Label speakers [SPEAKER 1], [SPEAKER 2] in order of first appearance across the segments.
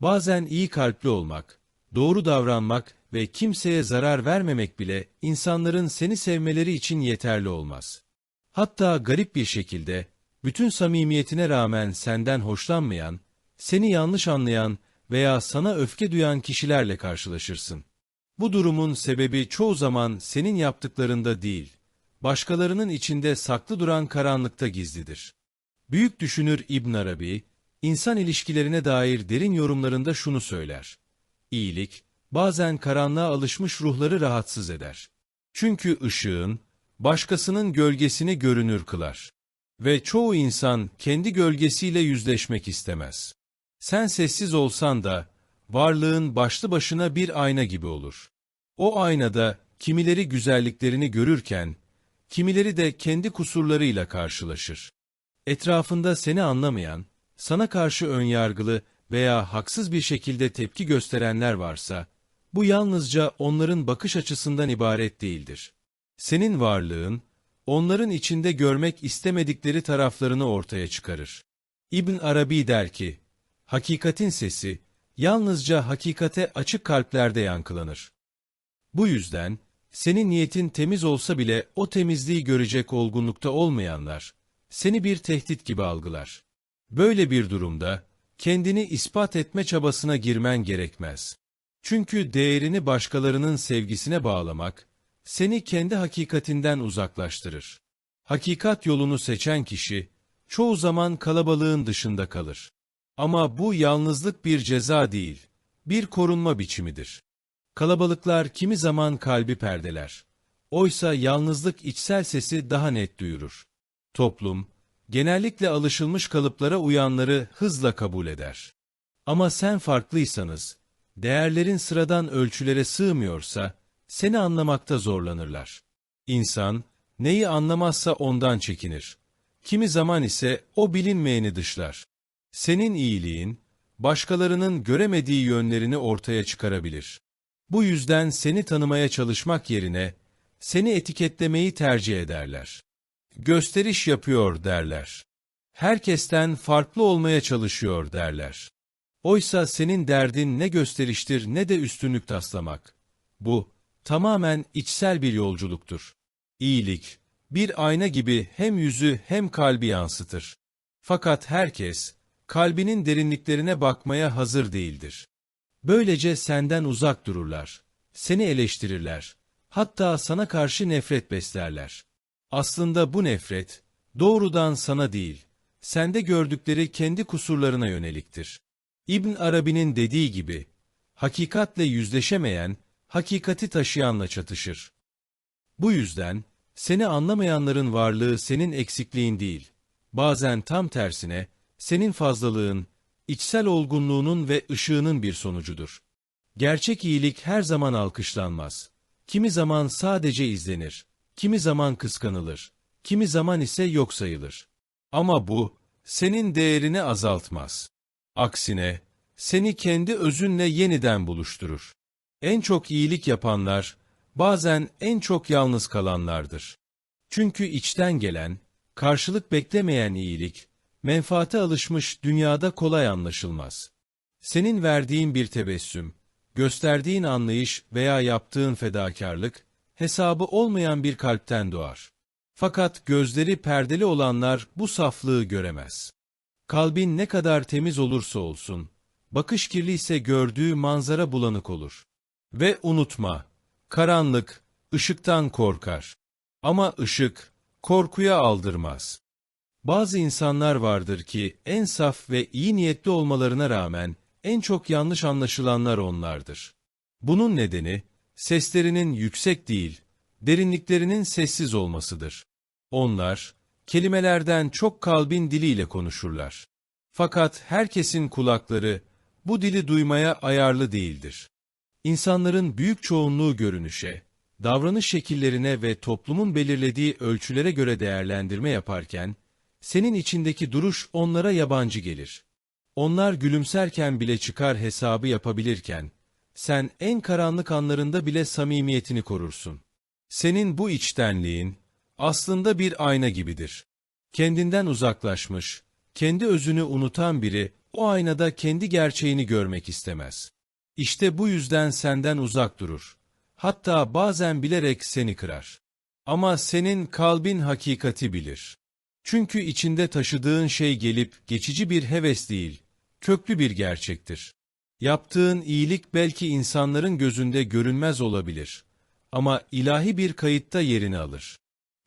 [SPEAKER 1] Bazen iyi kalpli olmak, doğru davranmak ve kimseye zarar vermemek bile insanların seni sevmeleri için yeterli olmaz. Hatta garip bir şekilde, bütün samimiyetine rağmen senden hoşlanmayan, seni yanlış anlayan veya sana öfke duyan kişilerle karşılaşırsın. Bu durumun sebebi çoğu zaman senin yaptıklarında değil, başkalarının içinde saklı duran karanlıkta gizlidir. Büyük düşünür İbn Arabi, insan ilişkilerine dair derin yorumlarında şunu söyler. İyilik, bazen karanlığa alışmış ruhları rahatsız eder. Çünkü ışığın, başkasının gölgesini görünür kılar. Ve çoğu insan kendi gölgesiyle yüzleşmek istemez. Sen sessiz olsan da, varlığın başlı başına bir ayna gibi olur. O aynada kimileri güzelliklerini görürken, kimileri de kendi kusurlarıyla karşılaşır. Etrafında seni anlamayan, sana karşı önyargılı veya haksız bir şekilde tepki gösterenler varsa, bu yalnızca onların bakış açısından ibaret değildir. Senin varlığın, onların içinde görmek istemedikleri taraflarını ortaya çıkarır. İbn Arabi der ki, hakikatin sesi, yalnızca hakikate açık kalplerde yankılanır. Bu yüzden, senin niyetin temiz olsa bile o temizliği görecek olgunlukta olmayanlar, seni bir tehdit gibi algılar. Böyle bir durumda, kendini ispat etme çabasına girmen gerekmez. Çünkü değerini başkalarının sevgisine bağlamak, seni kendi hakikatinden uzaklaştırır. Hakikat yolunu seçen kişi, çoğu zaman kalabalığın dışında kalır. Ama bu yalnızlık bir ceza değil, bir korunma biçimidir. Kalabalıklar kimi zaman kalbi perdeler. Oysa yalnızlık içsel sesi daha net duyurur. Toplum, genellikle alışılmış kalıplara uyanları hızla kabul eder. Ama sen farklıysanız, değerlerin sıradan ölçülere sığmıyorsa, seni anlamakta zorlanırlar. İnsan, neyi anlamazsa ondan çekinir. Kimi zaman ise o bilinmeyeni dışlar. Senin iyiliğin, başkalarının göremediği yönlerini ortaya çıkarabilir. Bu yüzden seni tanımaya çalışmak yerine, seni etiketlemeyi tercih ederler. Gösteriş yapıyor derler. Herkesten farklı olmaya çalışıyor derler. Oysa senin derdin ne gösteriştir ne de üstünlük taslamak. Bu, tamamen içsel bir yolculuktur. İyilik, bir ayna gibi hem yüzü hem kalbi yansıtır. Fakat herkes, kalbinin derinliklerine bakmaya hazır değildir. Böylece senden uzak dururlar, seni eleştirirler, hatta sana karşı nefret beslerler. Aslında bu nefret, doğrudan sana değil, sende gördükleri kendi kusurlarına yöneliktir. İbn Arabi'nin dediği gibi, hakikatle yüzleşemeyen, hakikati taşıyanla çatışır. Bu yüzden, seni anlamayanların varlığı senin eksikliğin değil, bazen tam tersine, senin fazlalığın, içsel olgunluğunun ve ışığının bir sonucudur. Gerçek iyilik her zaman alkışlanmaz. Kimi zaman sadece izlenir, kimi zaman kıskanılır, kimi zaman ise yok sayılır. Ama bu, senin değerini azaltmaz. Aksine, seni kendi özünle yeniden buluşturur. En çok iyilik yapanlar, bazen en çok yalnız kalanlardır. Çünkü içten gelen, karşılık beklemeyen iyilik, menfaate alışmış dünyada kolay anlaşılmaz. Senin verdiğin bir tebessüm, gösterdiğin anlayış veya yaptığın fedakarlık, hesabı olmayan bir kalpten doğar. Fakat gözleri perdeli olanlar bu saflığı göremez. Kalbin ne kadar temiz olursa olsun, bakış kirli ise gördüğü manzara bulanık olur. Ve unutma, karanlık, ışıktan korkar. Ama ışık, korkuya aldırmaz. Bazı insanlar vardır ki en saf ve iyi niyetli olmalarına rağmen en çok yanlış anlaşılanlar onlardır. Bunun nedeni seslerinin yüksek değil, derinliklerinin sessiz olmasıdır. Onlar kelimelerden çok kalbin diliyle konuşurlar. Fakat herkesin kulakları bu dili duymaya ayarlı değildir. İnsanların büyük çoğunluğu görünüşe, davranış şekillerine ve toplumun belirlediği ölçülere göre değerlendirme yaparken, senin içindeki duruş onlara yabancı gelir. Onlar gülümserken bile çıkar hesabı yapabilirken, sen en karanlık anlarında bile samimiyetini korursun. Senin bu içtenliğin, aslında bir ayna gibidir. Kendinden uzaklaşmış, kendi özünü unutan biri o aynada kendi gerçeğini görmek istemez. İşte bu yüzden senden uzak durur. Hatta bazen bilerek seni kırar. Ama senin kalbin hakikati bilir. Çünkü içinde taşıdığın şey gelip geçici bir heves değil, köklü bir gerçektir. Yaptığın iyilik belki insanların gözünde görünmez olabilir. Ama ilahi bir kayıtta yerini alır.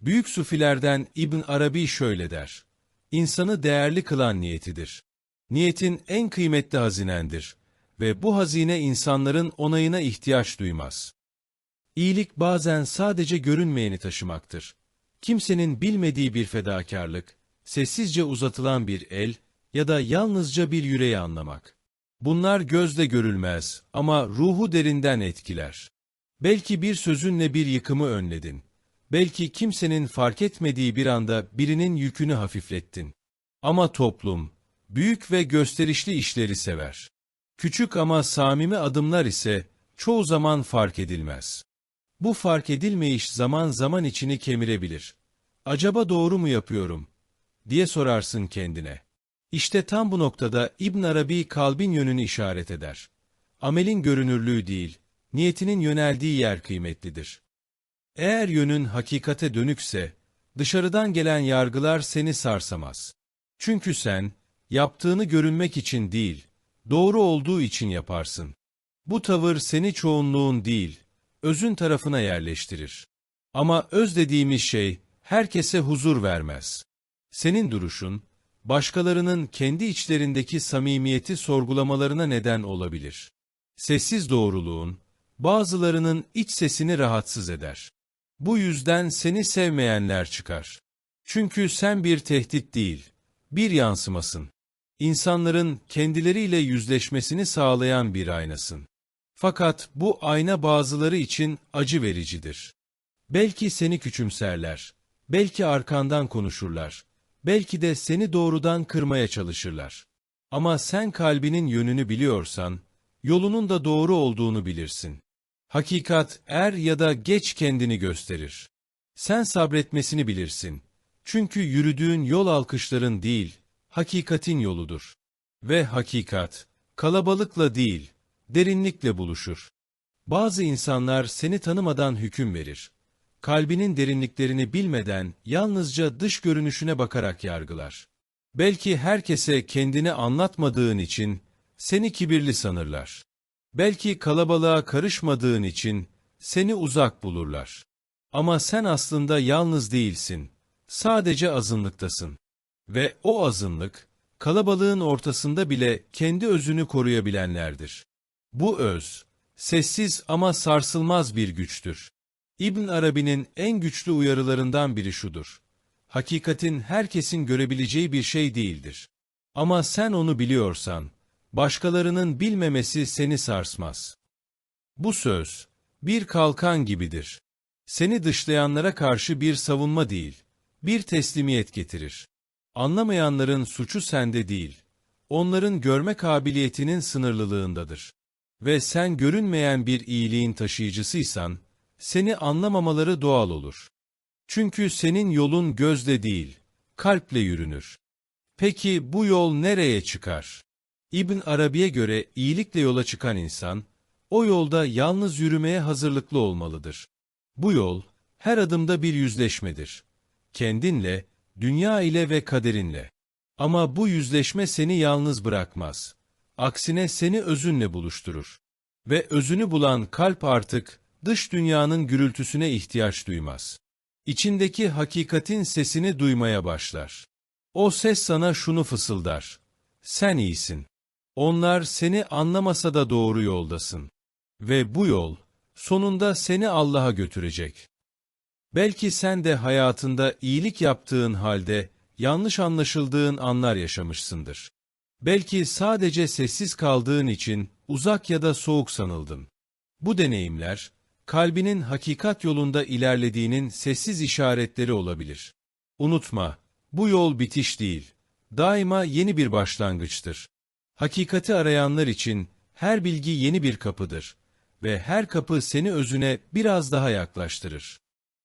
[SPEAKER 1] Büyük sufilerden İbn Arabi şöyle der. İnsanı değerli kılan niyetidir. Niyetin en kıymetli hazinendir ve bu hazine insanların onayına ihtiyaç duymaz. İyilik bazen sadece görünmeyeni taşımaktır. Kimsenin bilmediği bir fedakarlık, sessizce uzatılan bir el ya da yalnızca bir yüreği anlamak. Bunlar gözle görülmez ama ruhu derinden etkiler. Belki bir sözünle bir yıkımı önledin. Belki kimsenin fark etmediği bir anda birinin yükünü hafiflettin. Ama toplum, büyük ve gösterişli işleri sever. Küçük ama samimi adımlar ise çoğu zaman fark edilmez. Bu fark edilmeyiş zaman zaman içini kemirebilir. Acaba doğru mu yapıyorum? diye sorarsın kendine. İşte tam bu noktada İbn Arabi kalbin yönünü işaret eder. Amelin görünürlüğü değil, niyetinin yöneldiği yer kıymetlidir. Eğer yönün hakikate dönükse, dışarıdan gelen yargılar seni sarsamaz. Çünkü sen, yaptığını görünmek için değil, doğru olduğu için yaparsın. Bu tavır seni çoğunluğun değil, özün tarafına yerleştirir. Ama öz dediğimiz şey, herkese huzur vermez. Senin duruşun, başkalarının kendi içlerindeki samimiyeti sorgulamalarına neden olabilir. Sessiz doğruluğun, bazılarının iç sesini rahatsız eder. Bu yüzden seni sevmeyenler çıkar. Çünkü sen bir tehdit değil, bir yansımasın. İnsanların kendileriyle yüzleşmesini sağlayan bir aynasın. Fakat bu ayna bazıları için acı vericidir. Belki seni küçümserler, belki arkandan konuşurlar, belki de seni doğrudan kırmaya çalışırlar. Ama sen kalbinin yönünü biliyorsan, yolunun da doğru olduğunu bilirsin. Hakikat er ya da geç kendini gösterir. Sen sabretmesini bilirsin. Çünkü yürüdüğün yol alkışların değil, hakikatin yoludur. Ve hakikat, kalabalıkla değil, derinlikle buluşur. Bazı insanlar seni tanımadan hüküm verir. Kalbinin derinliklerini bilmeden yalnızca dış görünüşüne bakarak yargılar. Belki herkese kendini anlatmadığın için seni kibirli sanırlar. Belki kalabalığa karışmadığın için seni uzak bulurlar. Ama sen aslında yalnız değilsin. Sadece azınlıktasın. Ve o azınlık, kalabalığın ortasında bile kendi özünü koruyabilenlerdir. Bu öz, sessiz ama sarsılmaz bir güçtür. İbn Arabi'nin en güçlü uyarılarından biri şudur. Hakikatin herkesin görebileceği bir şey değildir. Ama sen onu biliyorsan, başkalarının bilmemesi seni sarsmaz. Bu söz, bir kalkan gibidir. Seni dışlayanlara karşı bir savunma değil, bir teslimiyet getirir. Anlamayanların suçu sende değil, onların görme kabiliyetinin sınırlılığındadır. Ve sen görünmeyen bir iyiliğin taşıyıcısıysan, seni anlamamaları doğal olur. Çünkü senin yolun gözle değil, kalple yürünür. Peki bu yol nereye çıkar? İbn Arabi'ye göre iyilikle yola çıkan insan, o yolda yalnız yürümeye hazırlıklı olmalıdır. Bu yol, her adımda bir yüzleşmedir. Kendinle, dünya ile ve kaderinle. Ama bu yüzleşme seni yalnız bırakmaz. Aksine seni özünle buluşturur. Ve özünü bulan kalp artık, dış dünyanın gürültüsüne ihtiyaç duymaz. İçindeki hakikatin sesini duymaya başlar. O ses sana şunu fısıldar. Sen iyisin. Onlar seni anlamasa da doğru yoldasın. Ve bu yol, sonunda seni Allah'a götürecek. Belki sen de hayatında iyilik yaptığın halde yanlış anlaşıldığın anlar yaşamışsındır. Belki sadece sessiz kaldığın için uzak ya da soğuk sanıldın. Bu deneyimler, kalbinin hakikat yolunda ilerlediğinin sessiz işaretleri olabilir. Unutma, bu yol bitiş değil, daima yeni bir başlangıçtır. Hakikati arayanlar için her bilgi yeni bir kapıdır ve her kapı seni özüne biraz daha yaklaştırır.